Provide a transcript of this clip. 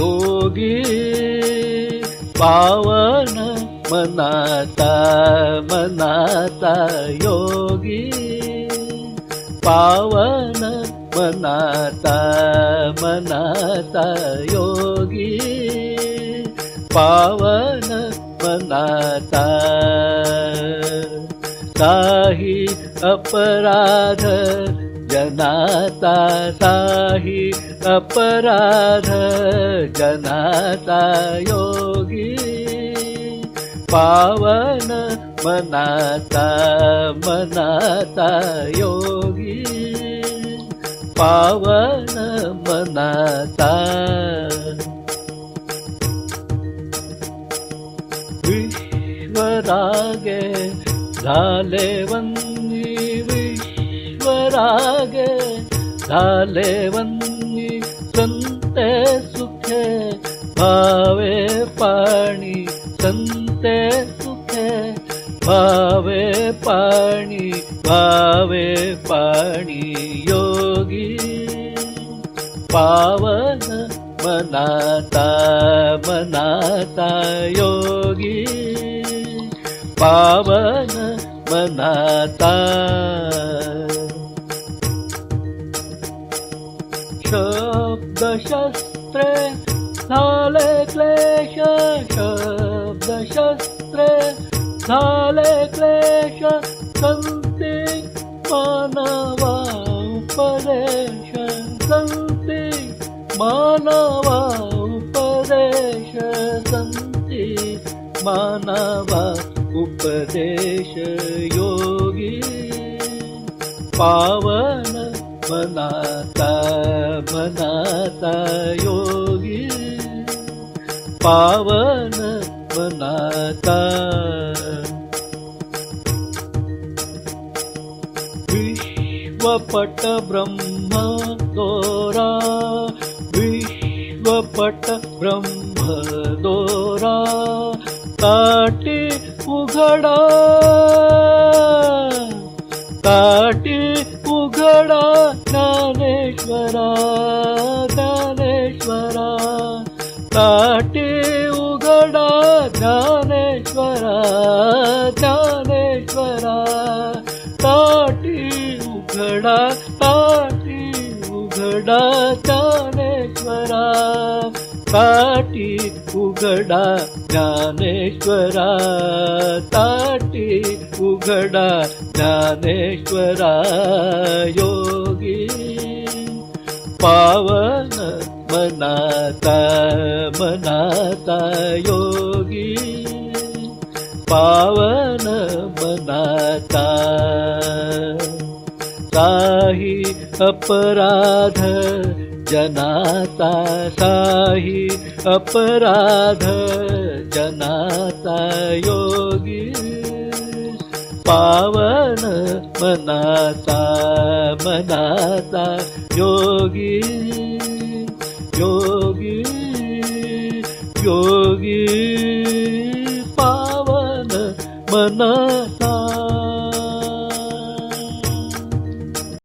योगी पावन मनाता मनाता योगी पावन मनाता मनाता योगी पावन मनाता। काही अपराध जनाता साही अपराध जनाता योगी। पावन मनाता मनाता योगी। पावन मनाता। विश्वरागे झाले वंद विश्वरागे झाले वन्नी संते सुखे भावे पाणी संते सुखे भावे पाणी भावे पाणी योगी पावन मनाता मनाता योगी पावन मनाता शब्दशस्त्रे झाले क्लेश शब्दशस्त्रे झाले क्लेश संते मानवा उपदेश संते मानवा उपदेश संते मानवा उपदेश योगी पावन मनाता मनाता योगी पावन मनाता विश्वपट ब्रह्म दोरा विश्वपट ब्रह्म दोरा काटी उघडा काटी उघडा ज्ञानेश्वरा ज्ञानेश्वरा. काटी उघडा ज्ञानेश्वरा ज्ञानेश्वरा. काटी उघडा काटी उघडा ज्ञानेश्वरा. ताटी उघडा ज्ञानेश्वरा ताटी उघडा ज्ञानेश्वरा योगी. पावन मनाता मनाता योगी. पावन मनाता साही अपराध जनाता साही अपराध जनाता योगी। पावन मनाता मनाता योगी। योगी योगी। पावन मनाता